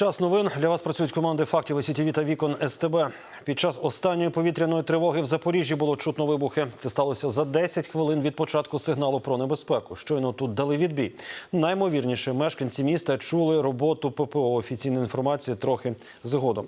Час новин для вас працюють команди фактів СІТВ та вікон СТБ. Під час останньої повітряної тривоги в Запоріжжі було чутно вибухи. Це сталося за 10 хвилин від початку сигналу про небезпеку. Щойно тут дали відбій. Наймовірніше, мешканці міста чули роботу ППО. Офіційна інформація трохи згодом.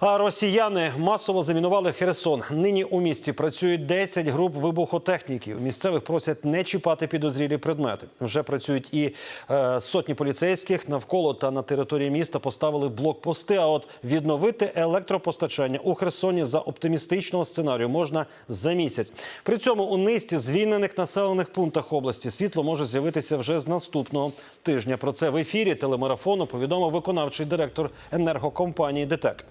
А росіяни масово замінували Херсон. Нині у місті працюють 10 груп вибухотехніків. Місцевих просять не чіпати підозрілі предмети. Вже працюють і е, сотні поліцейських навколо та на території міста поставили блокпости. А от відновити електропостачання у Херсоні за оптимістичного сценарію можна за місяць. При цьому у низці звільнених населених пунктах області світло може з'явитися вже з наступного тижня. Про це в ефірі телемарафону повідомив виконавчий директор енергокомпанії ДТЕК.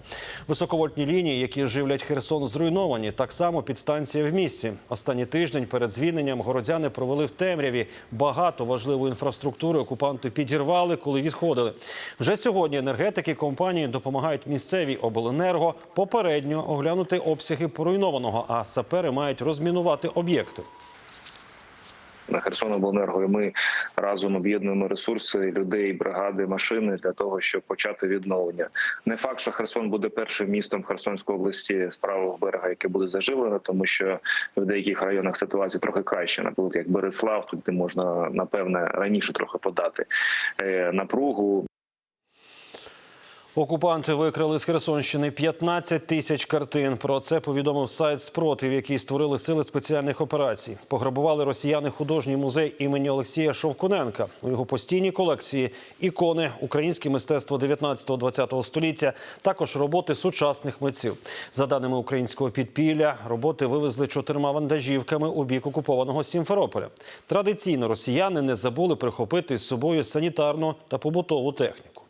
Високовольтні лінії, які живлять Херсон, зруйновані. Так само підстанція в місті. Останній тиждень перед звільненням городяни провели в темряві. Багато важливої інфраструктури окупанти підірвали, коли відходили. Вже сьогодні енергетики компанії допомагають місцевій обленерго попередньо оглянути обсяги поруйнованого, а сапери мають розмінувати об'єкти. На Херсонобленерго, і ми разом об'єднуємо ресурси людей, бригади, машини для того, щоб почати відновлення. Не факт, що Херсон буде першим містом Херсонської області з правого берега, яке буде заживлено, тому що в деяких районах ситуація трохи краще. Наприклад, як Береслав, тут де можна напевне раніше трохи подати е, напругу. Окупанти викрали з Херсонщини 15 тисяч картин. Про це повідомив сайт спротив, який створили сили спеціальних операцій. Пограбували росіяни художній музей імені Олексія Шовкуненка. У його постійній колекції ікони, українське мистецтво 19-20 століття, також роботи сучасних митців. За даними українського підпілля, роботи вивезли чотирма вантажівками у бік окупованого Сімферополя. Традиційно росіяни не забули прихопити з собою санітарну та побутову техніку.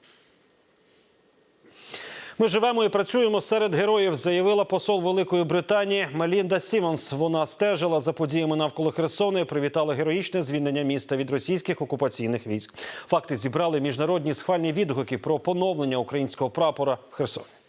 Ми живемо і працюємо серед героїв, заявила посол Великої Британії Малінда Сімонс. Вона стежила за подіями навколо Херсона і привітала героїчне звільнення міста від російських окупаційних військ. Факти зібрали міжнародні схвальні відгуки про поновлення українського прапора в Херсоні.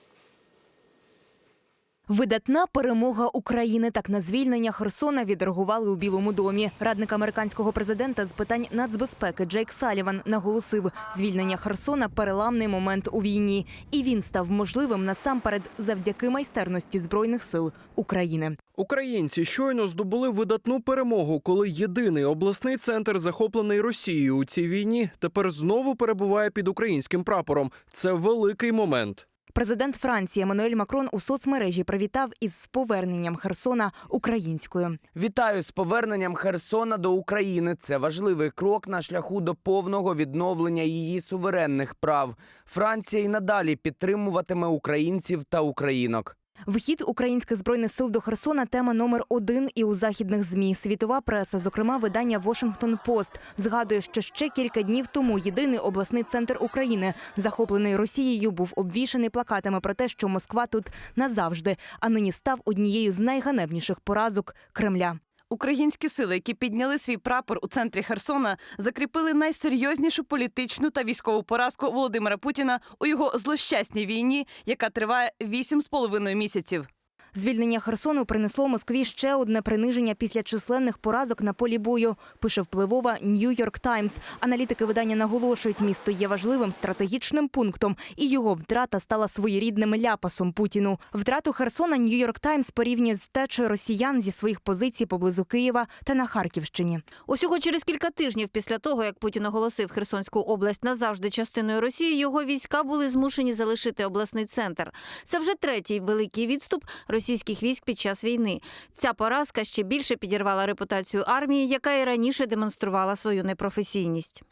Видатна перемога України так на звільнення Херсона відреагували у Білому домі. Радник американського президента з питань нацбезпеки Джейк Саліван наголосив, звільнення Херсона переламний момент у війні, і він став можливим насамперед завдяки майстерності збройних сил України. Українці щойно здобули видатну перемогу, коли єдиний обласний центр, захоплений Росією у цій війні, тепер знову перебуває під українським прапором. Це великий момент. Президент Франції Еммануель Макрон у соцмережі привітав із поверненням Херсона українською. Вітаю з поверненням Херсона до України. Це важливий крок на шляху до повного відновлення її суверенних прав. Франція й надалі підтримуватиме українців та українок. Вхід українських збройних сил до Херсона тема номер один і у західних змі. Світова преса, зокрема видання Washington Post, згадує, що ще кілька днів тому єдиний обласний центр України, захоплений Росією, був обвішаний плакатами про те, що Москва тут назавжди, а нині став однією з найганебніших поразок Кремля. Українські сили, які підняли свій прапор у центрі Херсона, закріпили найсерйознішу політичну та військову поразку Володимира Путіна у його злощасній війні, яка триває вісім з половиною місяців. Звільнення Херсону принесло Москві ще одне приниження після численних поразок на полі бою. Пише впливова Нью-Йорк Таймс. Аналітики видання наголошують, місто є важливим стратегічним пунктом, і його втрата стала своєрідним ляпасом Путіну. Втрату Херсона Нью-Йорк Таймс порівнює з втечею росіян зі своїх позицій поблизу Києва та на Харківщині. Усього через кілька тижнів після того, як Путін оголосив Херсонську область назавжди частиною Росії, його війська були змушені залишити обласний центр. Це вже третій великий відступ російських військ під час війни. Ця поразка ще більше підірвала репутацію армії, яка і раніше демонструвала свою непрофесійність.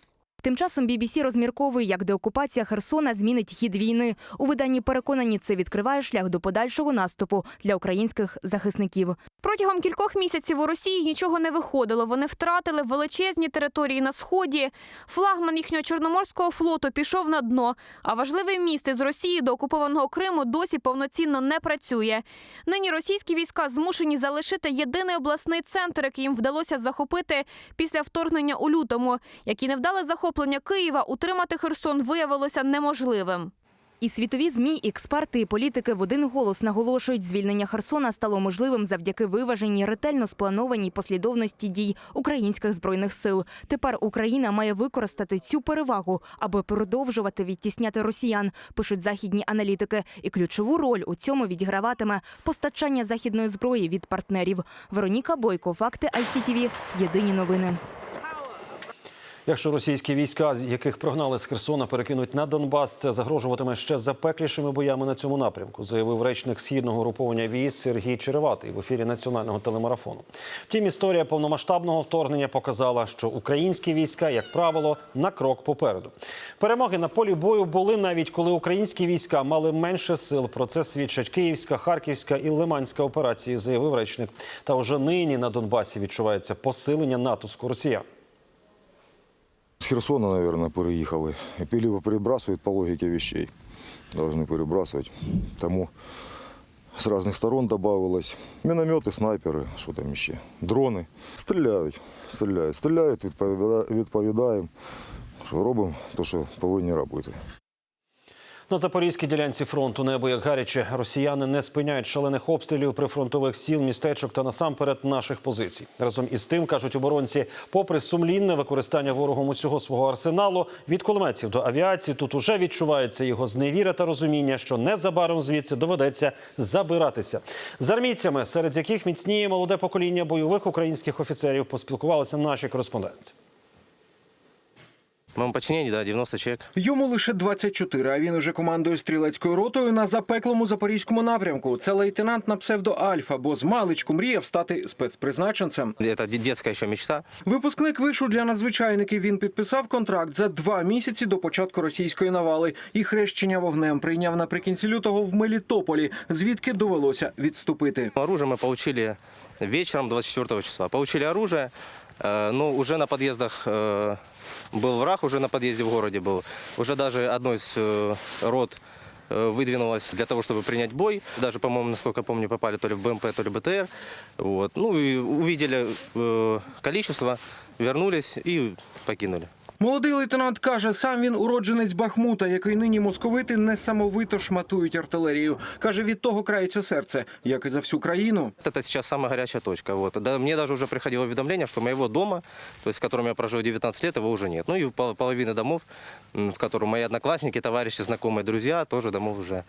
Тим часом BBC розмірковує, як деокупація Херсона змінить хід війни. У виданні переконані, це відкриває шлях до подальшого наступу для українських захисників. Протягом кількох місяців у Росії нічого не виходило. Вони втратили величезні території на сході. Флагман їхнього чорноморського флоту пішов на дно. А важливий міст із Росії до окупованого Криму досі повноцінно не працює. Нині російські війська змушені залишити єдиний обласний центр, який їм вдалося захопити після вторгнення у лютому. Як і невдале захоплення Києва, утримати Херсон виявилося неможливим. І світові змі, і експерти і політики в один голос наголошують, звільнення Херсона стало можливим завдяки виваженій, ретельно спланованій послідовності дій українських збройних сил. Тепер Україна має використати цю перевагу, аби продовжувати відтісняти росіян, пишуть західні аналітики. І ключову роль у цьому відіграватиме постачання західної зброї від партнерів. Вероніка Бойко, факти ICTV, Єдині новини. Якщо російські війська, яких прогнали з Херсона, перекинуть на Донбас, це загрожуватиме ще запеклішими боями на цьому напрямку, заявив речник східного груповання військ Сергій Череватий в ефірі національного телемарафону. Втім, історія повномасштабного вторгнення показала, що українські війська, як правило, на крок попереду. Перемоги на полі бою були навіть коли українські війська мали менше сил. Про це свідчать Київська, Харківська і Лиманська операції, заявив речник. Та вже нині на Донбасі відчувається посилення натиску росіян. С Херсона, наверное, переехали. И либо перебрасывают по логике вещей. Должны перебрасывать. Тому с разных сторон добавилось. Минометы, снайперы, что там еще. Дроны. Стреляют, стреляют. Стреляють, відповіда- відповідаємо, що робимо те, що повинні робити. На запорізькій ділянці фронту небо як гаряче. Росіяни не спиняють шалених обстрілів прифронтових сіл, містечок та насамперед наших позицій. Разом із тим кажуть оборонці, попри сумлінне використання ворогом усього свого арсеналу від кулеметів до авіації, тут уже відчувається його зневіра та розуміння, що незабаром звідси доведеться забиратися. З армійцями, серед яких міцніє молоде покоління бойових українських офіцерів, поспілкувалися наші кореспонденти. В моем подчинении, да, 90 человек. Йому лише 24, а він уже командує стрілецькою ротою на запеклому запорізькому напрямку. Це лейтенант на псевдо Альфа, бо з маличку мріяв стати спецпризначенцем. Это де- детская еще мечта. Випускник вишу для надзвичайників. Він підписав контракт за два місяці до початку російської навали і хрещення вогнем прийняв наприкінці лютого в Мелітополі, звідки довелося відступити. Оружие мы получили вечером 24 числа. Получили оружие, э, но уже на подъездах э, был враг, уже на подъезде в городе был. Уже даже одной из э, рот э, выдвинулась для того, чтобы принять бой. Даже, по-моему, насколько я помню, попали то ли в БМП, то ли в БТР. Вот. Ну и увидели э, количество, вернулись и покинули. Молодий лейтенант каже, сам він уродженець Бахмута, який нині московити несамовито шматують артилерію. Каже, від того крається серце, як і за всю країну. Это сейчас самая горячая точка. Вот. Да, мне даже уже приходило уведомление, что моего дома, то есть в котором я прожил 19 лет, его уже нет. Ну и пол- половины домов, м, в котором мои одноклассники, товарищи, знакомые, друзья, тоже домов уже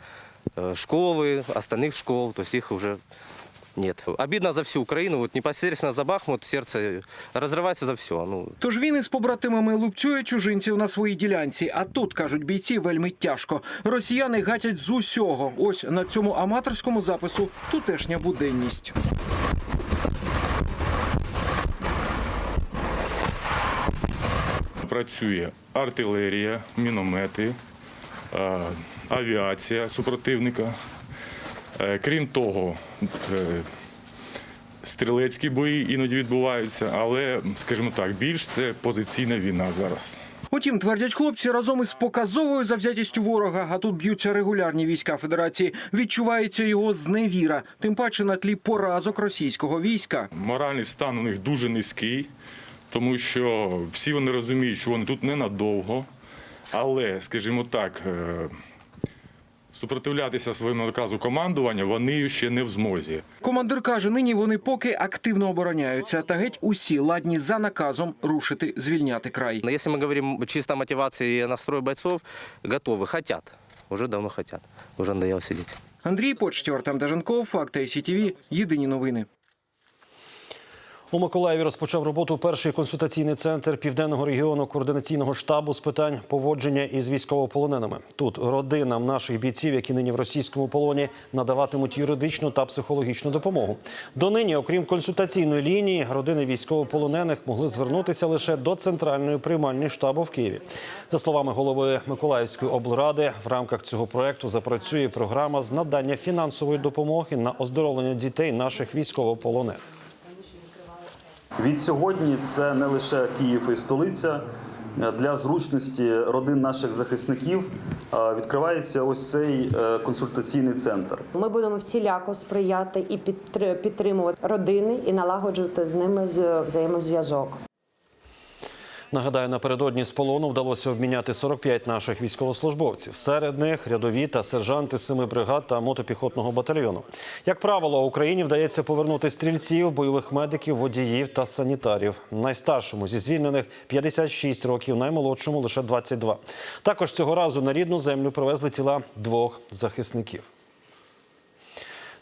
э, школы, остальных школ, то есть их уже нет. Обидно за всю Украину, вот непосредственно за Бахмут сердце разрывается за все. Ну, Тож він із побратимами лупцює чужинців на своїй ділянці. А тут кажуть бійці вельми тяжко. Росіяни гатять з усього. Ось на цьому аматорському запису тутешня буденність. Працює артилерія, міномети, авіація супротивника. Е, Крім того, е, стрілецькі бої іноді відбуваються, але, скажімо так, більш це позиційна війна зараз. Утім, твердять хлопці, разом із показовою завзятістю ворога, а тут б'ються регулярні війська Федерації. Відчувається його зневіра, тим паче на тлі поразок російського війська. Моральний стан у них дуже низький, тому що всі вони розуміють, що вони тут ненадовго. Але, скажімо так, е, супротивлятися своєму наказу командування вони ще не в змозі. Командир каже, нині вони поки активно обороняються, та геть усі ладні за наказом рушити, звільняти край. Якщо если говоримо говорим чисто мотивації і и настрое готові, хочуть. хотят. Уже давно хочуть. Уже надоело сидіти. Андрій Почтів, Артем Даженков, Факти СІТВ, Єдині новини. У Миколаєві розпочав роботу перший консультаційний центр південного регіону координаційного штабу з питань поводження із військовополоненими. Тут родинам наших бійців, які нині в російському полоні, надаватимуть юридичну та психологічну допомогу. Донині, окрім консультаційної лінії, родини військовополонених могли звернутися лише до центральної приймальні штабу в Києві. За словами голови Миколаївської облради, в рамках цього проекту запрацює програма з надання фінансової допомоги на оздоровлення дітей наших військовополонених. Від сьогодні це не лише Київ і столиця. Для зручності родин наших захисників відкривається ось цей е, консультаційний центр. Ми будемо всіляко сприяти і підтри- підтримувати родини і налагоджувати з ними взаємозв'язок. Нагадаю, напередодні з полону вдалося обміняти 45 наших військовослужбовців. Серед них рядові та сержанти семи бригад та мотопіхотного батальйону. Як правило, Україні вдається повернути стрільців, бойових медиків, водіїв та санітарів. Найстаршому зі звільнених 56 років, наймолодшому лише 22. Також цього разу на рідну землю привезли тіла двох захисників.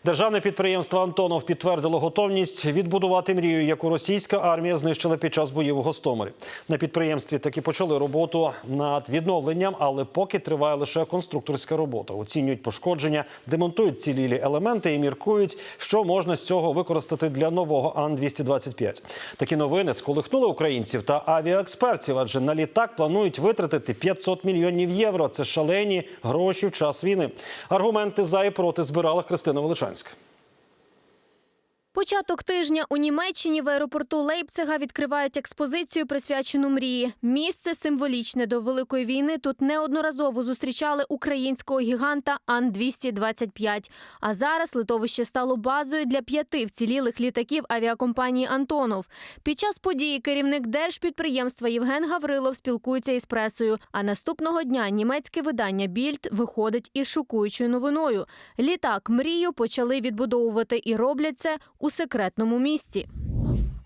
Державне підприємство Антонов підтвердило готовність відбудувати мрію, яку російська армія знищила під час боїв у Гостомелі. На підприємстві таки почали роботу над відновленням, але поки триває лише конструкторська робота. Оцінюють пошкодження, демонтують цілілі елементи і міркують, що можна з цього використати для нового Ан-225. Такі новини сколихнули українців та авіаекспертів, адже на літак планують витратити 500 мільйонів євро. Це шалені гроші в час війни. Аргументи за і проти збирала Христина Величанська. Початок тижня у Німеччині в аеропорту Лейпцига відкривають експозицію, присвячену мрії. Місце символічне до великої війни. Тут неодноразово зустрічали українського гіганта Ан-225. А зараз литовище стало базою для п'яти вцілілих літаків авіакомпанії Антонов. Під час події керівник держпідприємства Євген Гаврилов спілкується із пресою. А наступного дня німецьке видання Більд виходить із шокуючою новиною. Літак мрію почали відбудовувати і роблять це у секретному місці.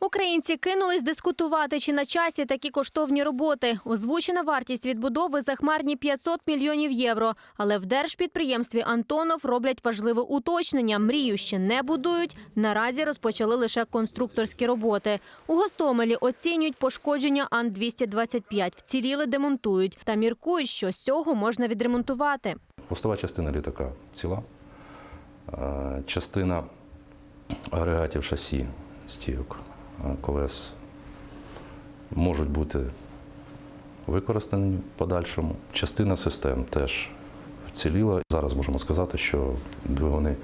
Українці кинулись дискутувати, чи на часі такі коштовні роботи. Озвучена вартість відбудови захмарні 500 мільйонів євро. Але в держпідприємстві Антонов роблять важливе уточнення. Мрію ще не будують. Наразі розпочали лише конструкторські роботи. У Гостомелі оцінюють пошкодження Ан-225. Вціліли демонтують та міркують, що з цього можна відремонтувати. Хвостова частина літака ціла. Е, Частина агрегатів шасі стійок е, колес можуть бути використані в подальшому. Частина систем теж вціліла. Зараз можемо сказати, що двигуни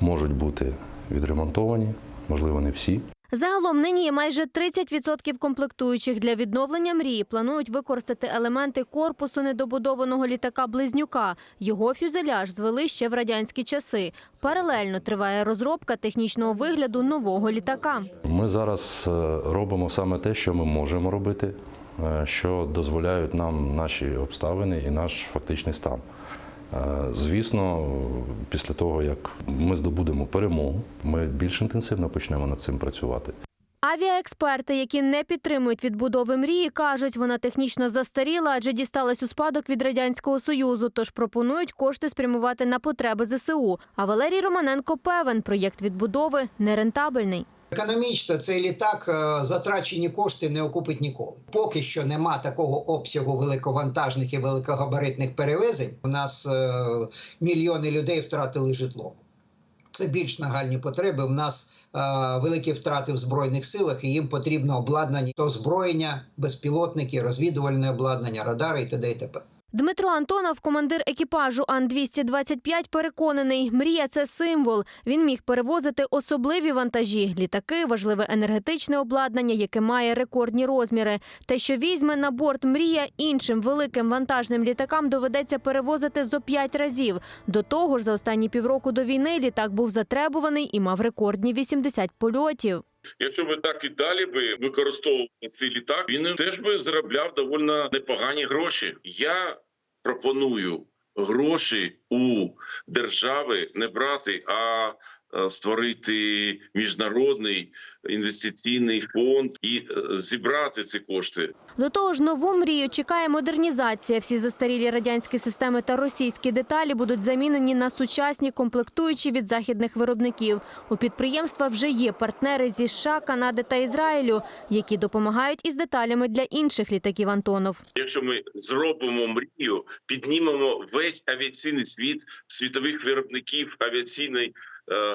можуть бути відремонтовані, можливо, не всі. Загалом нині майже 30% комплектуючих для відновлення мрії. Планують використати елементи корпусу недобудованого літака Близнюка. Його фюзеляж звели ще в радянські часи. Паралельно триває розробка технічного вигляду нового літака. Ми зараз е, робимо саме те, що ми можемо робити, е, що дозволяють нам наші обставини і наш фактичний стан. Е, Звісно, після того, як ми здобудемо перемогу, ми більш інтенсивно почнемо над цим працювати. Авіаексперти, які не підтримують відбудови мрії, кажуть, вона технічно застаріла, адже дісталась у спадок від радянського союзу. Тож пропонують кошти спрямувати на потреби ЗСУ. А Валерій Романенко певен, проєкт відбудови нерентабельний. Економічно цей літак е, затрачені кошти не окупить ніколи. Поки що нема такого обсягу великовантажних і великогабаритних перевезень. У нас е, мільйони людей втратили житло. Це більш нагальні потреби. У нас е, великі втрати в збройних силах, і їм потрібно обладнання, озброєння, безпілотники, розвідувальне обладнання, радари і т.д. і т.п. Дмитро Антонов, командир екіпажу Ан-225, переконаний, мрія це символ. Він міг перевозити особливі вантажі, літаки, важливе енергетичне обладнання, яке має рекордні розміри. Те, що візьме на борт мрія, іншим великим вантажним літакам доведеться перевозити зо п'ять разів. До того ж, за останні півроку до війни літак був затребуваний і мав рекордні 80 польотів. Якщо би так і далі би використовував цей літак, він теж би заробляв доволі непогані гроші. Я пропоную гроші у держави не брати, а е, створити міжнародний інвестиційний фонд і е, зібрати ці кошти. До того ж, нову мрію чекає модернізація. Всі застарілі радянські системи та російські деталі будуть замінені на сучасні комплектуючі від західних виробників. У підприємства вже є партнери зі США, Канади та Ізраїлю, які допомагають із деталями для інших літаків Антонов. Якщо ми зробимо мрію, піднімемо весь авіаційний світ світових виробників авіаційної е,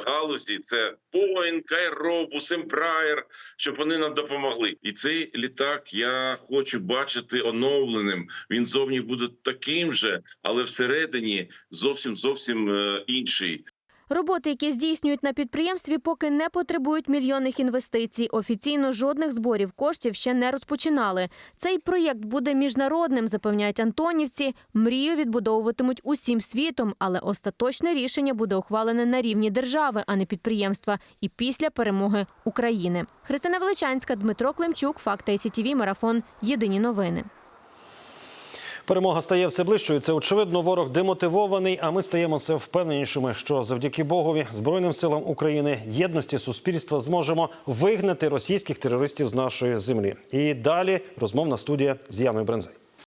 галузі. Це Boeing, Airbus, Embraer, щоб вони нам допомогли. І цей літак я хочу бачити оновленим. Він зовні буде таким же, але всередині зовсім зовсім е, інший. Роботи, які здійснюють на підприємстві, поки не потребують мільйонних інвестицій. Офіційно жодних зборів коштів ще не розпочинали. Цей проєкт буде міжнародним, запевняють антонівці. Мрію відбудовуватимуть усім світом, але остаточне рішення буде ухвалене на рівні держави, а не підприємства, і після перемоги України. Христина Величанська, Дмитро Климчук, Факти СІТІВІ, Марафон. Єдині новини. Перемога стає все ближчою. Це очевидно. Ворог демотивований. А ми стаємо все впевненішими, що завдяки Богові, збройним силам України, єдності суспільства зможемо вигнати російських терористів з нашої землі. І далі розмовна студія з Яною Брензей.